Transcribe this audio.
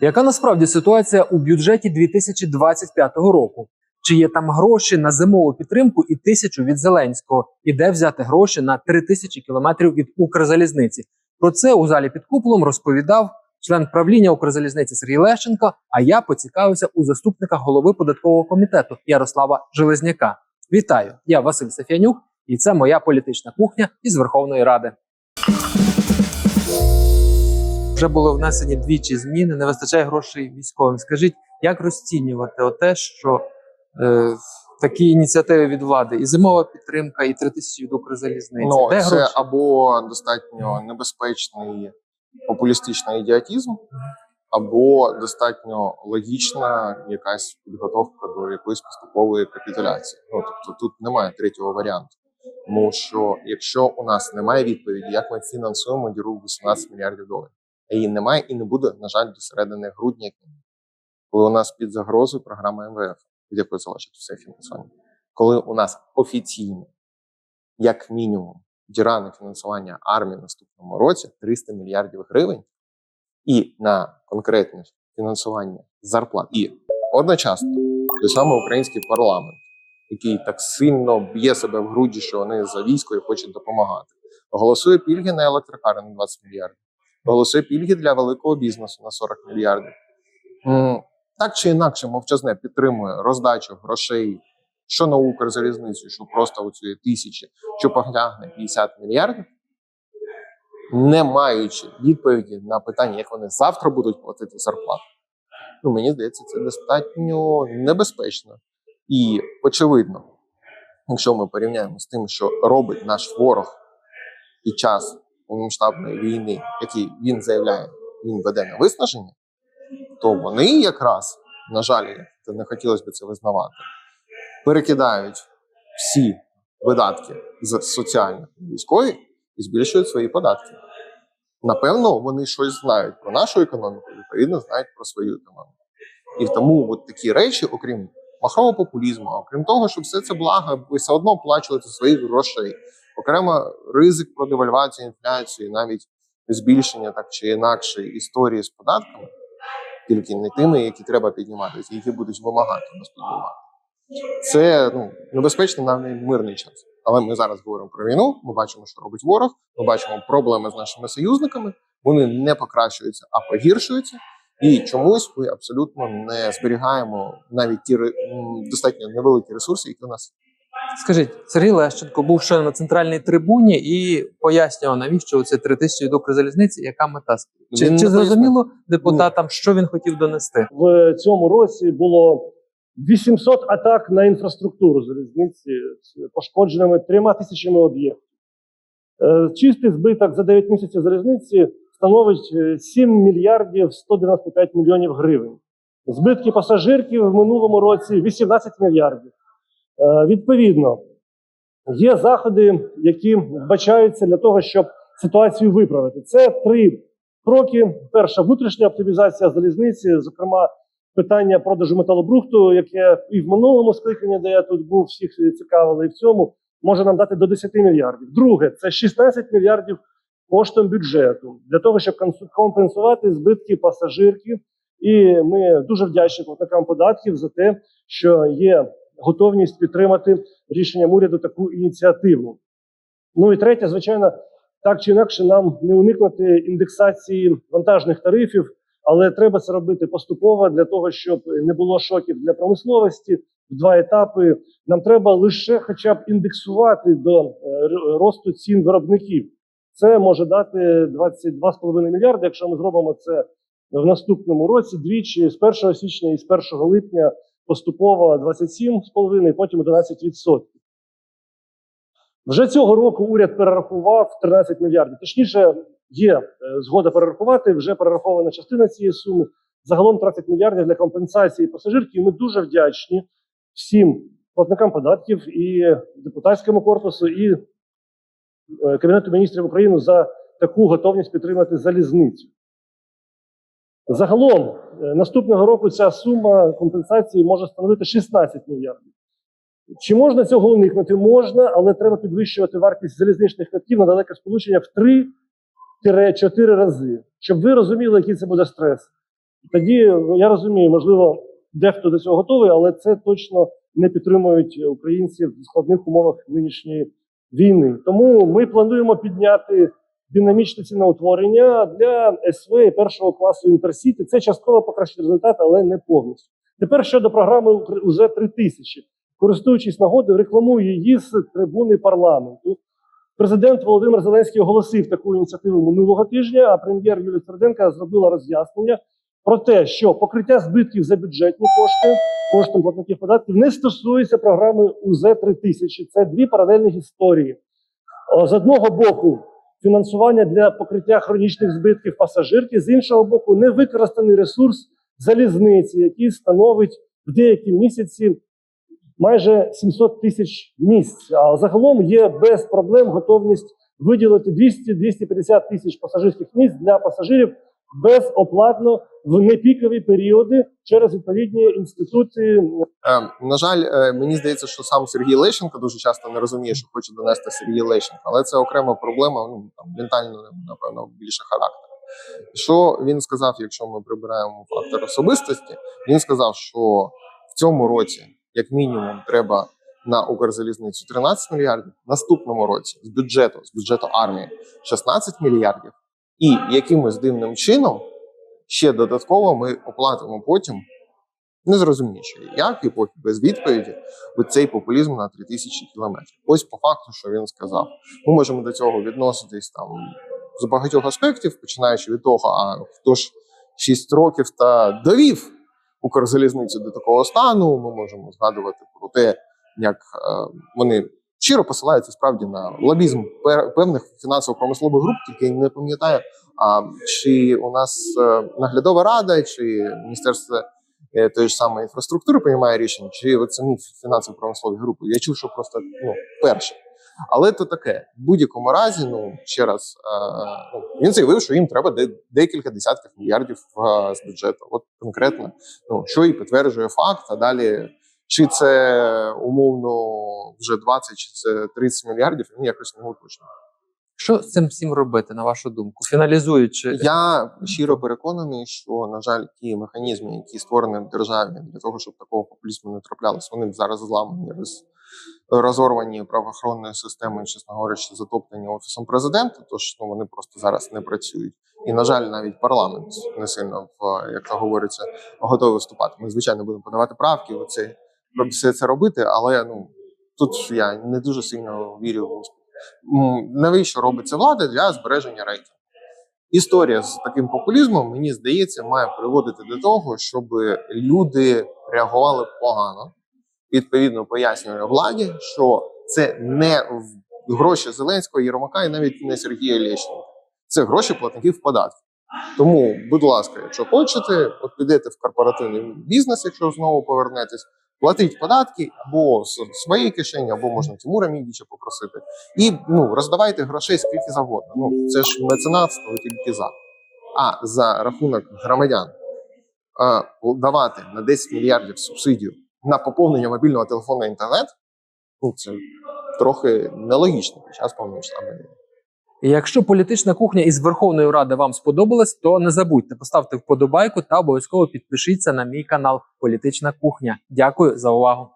Яка насправді ситуація у бюджеті 2025 року? Чи є там гроші на зимову підтримку і тисячу від Зеленського? І де взяти гроші на три тисячі кілометрів від Укрзалізниці? Про це у залі під куполом розповідав член правління Укрзалізниці Сергій Лещенко. А я поцікавився у заступника голови податкового комітету Ярослава Железняка. Вітаю! Я Василь Сафянюк, і це моя політична кухня із Верховної Ради. Вже були внесені двічі зміни, не вистачає грошей військовим. Скажіть, як розцінювати те, що е, такі ініціативи від влади, і зимова підтримка, і три тисячі від Укрзалізниці? Ну, Де це гроші? або достатньо небезпечний популістичний ідіотізм, або достатньо логічна якась підготовка до якоїсь поступової капітуляції. Ну тобто тут немає третього варіанту. Тому що якщо у нас немає відповіді, як ми фінансуємо діру в 18 мільярдів доларів, її немає і не буде, на жаль, до середини грудня, коли у нас під загрозою програма МВФ, від якої залежить все фінансування, коли у нас офіційно, як мінімум, діра на фінансування армії в наступному році 300 мільярдів гривень, і на конкретне фінансування зарплат, і одночасно той самий український парламент, який так сильно б'є себе в груді, що вони за військо і хочуть допомагати, голосує пільги на електрокари на 20 мільярдів, голосує пільги для великого бізнесу на 40 мільярдів. Так чи інакше, мовчазне підтримує роздачу грошей, що на Укрзалізницю, що просто у цієї тисячі, що потягне 50 мільярдів, не маючи відповіді на питання, як вони завтра будуть платити зарплату. Ну, мені здається, це достатньо небезпечно. І очевидно, якщо ми порівняємо з тим, що робить наш ворог під час повномасштабної війни, який він заявляє, він веде на виснаження, то вони якраз, на жаль, не хотілося б це визнавати, перекидають всі видатки з соціальних військові і збільшують свої податки. Напевно, вони щось знають про нашу економіку, відповідно, знають про свою економіку. І тому от такі речі, окрім махрового популізму, окрім того, що все це благо, ви все одно оплачуєте своїх грошей. Окремо ризик про девальвацію, інфляцію, навіть збільшення так чи інакше історії з податками, тільки не тими, які треба піднімати, які будуть вимагати нас піднімати. Це ну, небезпечно на мирний час. Але ми зараз говоримо про війну. Ми бачимо, що робить ворог. Ми бачимо проблеми з нашими союзниками. Вони не покращуються, а погіршуються. І чомусь ми абсолютно не зберігаємо навіть ті достатньо невеликі ресурси, які у нас. Скажіть, Сергій Лещенко був ще на центральній трибуні і пояснював, навіщо це три тисячі від Укрзалізниці, яка мета. Чи, чи зрозуміло депутатам, що він хотів донести? в цьому році було 800 атак на інфраструктуру залізниці з пошкодженими трьома тисячами об'єктів. Е, Чистий збиток за 9 місяців залізниці становить е, 7 мільярдів 195 мільйонів гривень. Збитки пасажирків в минулому році 18 мільярдів. Е, Відповідно, є заходи, які вбачаються для того, щоб ситуацію виправити. Це три кроки. Перша внутрішня оптимізація залізниці, зокрема, питання продажу металобрухту, яке і в минулому скликанні, де я тут був, всіх цікавили, і в цьому може нам дати до 10 мільярдів. Друге, це 16 мільярдів коштом бюджету для того, щоб компенсувати збитки пасажирків. І ми дуже вдячні платникам податків за те, що є готовність підтримати рішенням уряду таку ініціативу. Ну і третє, звичайно, так чи інакше, нам не уникнути індексації вантажних тарифів, але треба це робити поступово для того, щоб не було шоків для промисловості в два етапи. Нам треба лише хоча б індексувати до е, росту цін виробників. Це може дати 22,5 мільярди, якщо ми зробимо це в наступному році двічі з 1 січня і з 1 липня поступово 27,5, потім 11%. Вже цього року уряд перерахував 13 мільярдів. Точніше, є е, згода перерахувати, вже перерахована частина цієї суми. Загалом 30 мільярдів для компенсації пасажирків. Ми дуже вдячні всім платникам податків і депутатському корпусу, і е, Кабінету міністрів України за таку готовність підтримати залізницю. Загалом е, наступного року ця сума компенсації може становити 16 мільярдів. Чи можна цього уникнути? Можна, але треба підвищувати вартість залізничних квитків на далеке сполучення в 3-4 рази, щоб ви розуміли, який це буде стрес. Тоді я розумію, можливо, дехто до цього готовий, але це точно не підтримують українці в складних умовах нинішньої війни. Тому ми плануємо підняти динамічне ціноутворення для СВ першого класу інтерсіті. Це частково покращить результат, але не повністю. Тепер щодо програми УЗ 3000 користуючись нагодою, рекламую її з трибуни парламенту. Президент Володимир Зеленський оголосив таку ініціативу минулого тижня, а прем'єр Юлія Тверденка зробила роз'яснення про те, що покриття збитків за бюджетні кошти коштом платників податків не стосується програми УЗ 3000 Це дві паралельні історії. З одного боку, фінансування для покриття хронічних збитків пасажирки, з іншого боку, невикористаний ресурс залізниці, який становить в деякі місяці майже 700 тисяч місць. А загалом є без проблем готовність виділити 200-250 тисяч пасажирських місць для пасажирів безоплатно в непікові періоди через відповідні інституції Е, на жаль, е, мені здається, що сам Сергій Лещенко дуже часто не розуміє, що хоче донести Сергій Лещенко, але це окрема проблема, ну там ментально, напевно, більше характеру. Що він сказав, якщо ми прибираємо фактор особистості, він сказав, що в цьому році, як мінімум, треба на Укрзалізницю 13 мільярдів, наступному році з бюджету, з бюджету армії 16 мільярдів, і якимось дивним чином ще додатково ми оплатимо потім не зрозумієш, як і поки без відповіді цей популізм на 3000 кілометрів. Ось по факту, що він сказав. Ми можемо до цього відноситись там з багатьох аспектів, починаючи від того, а хто ж 6 років та довів Укрзалізницю до такого стану. Ми можемо згадувати про те, як е, вони щиро посилаються справді на лобізм певних фінансово-промислових груп, тільки я не пам'ятаю, а чи у нас е, наглядова рада, чи міністерство е, тої ж самої інфраструктури приймає рішення, чи самі фінансово-промислові групи. Я чув, що просто ну, перше. Але то таке. В будь-якому разі, ну ще раз, е, ну, він заявив, що їм треба де, декілька десятків мільярдів з бюджету. От конкретно, ну що і підтверджує факт. А далі, чи це умовно вже 20, чи це 30 мільярдів, він якось не уточнює. Що з цим всім робити, на вашу думку? Фіналізуючи, Я щиро переконаний, що на жаль, ті механізми, які створені в державі для того, щоб такого популізму не траплялось, вони зараз зламані, роз, розорвані правоохоронною системою, чесно говорячи, затоплені офісом президента. Тож ну вони просто зараз не працюють. І на жаль, навіть парламент не сильно в як то говориться, готовий виступати. Ми звичайно будемо подавати правки, оце все це робити, але ну тут я не дуже сильно вірю в успіх. Навіщо робиться влада для збереження рейтингу? Історія з таким популізмом, мені здається, має приводити до того, щоб люди реагували погано, відповідно пояснювали владі, що це не гроші Зеленського, Єрмака і навіть не Сергія Лещенка. Це гроші платників податків. Тому, будь ласка, якщо хочете, от підете в корпоративний бізнес, якщо знову повернетесь, платіть податки або з своєї кишені, або можна Тимура Мідіча попросити. І ну роздавайте грошей скільки завгодно. Ну це ж меценатство тільки за. А за рахунок громадян е, давати на 10 мільярдів субсидію на поповнення мобільного телефону інтернет. Ну це трохи нелогічно під час повномасштабної війни. І якщо політична кухня із Верховної Ради вам сподобалась, то не забудьте поставте вподобайку та обов'язково підпишіться на мій канал Політична кухня. Дякую за увагу.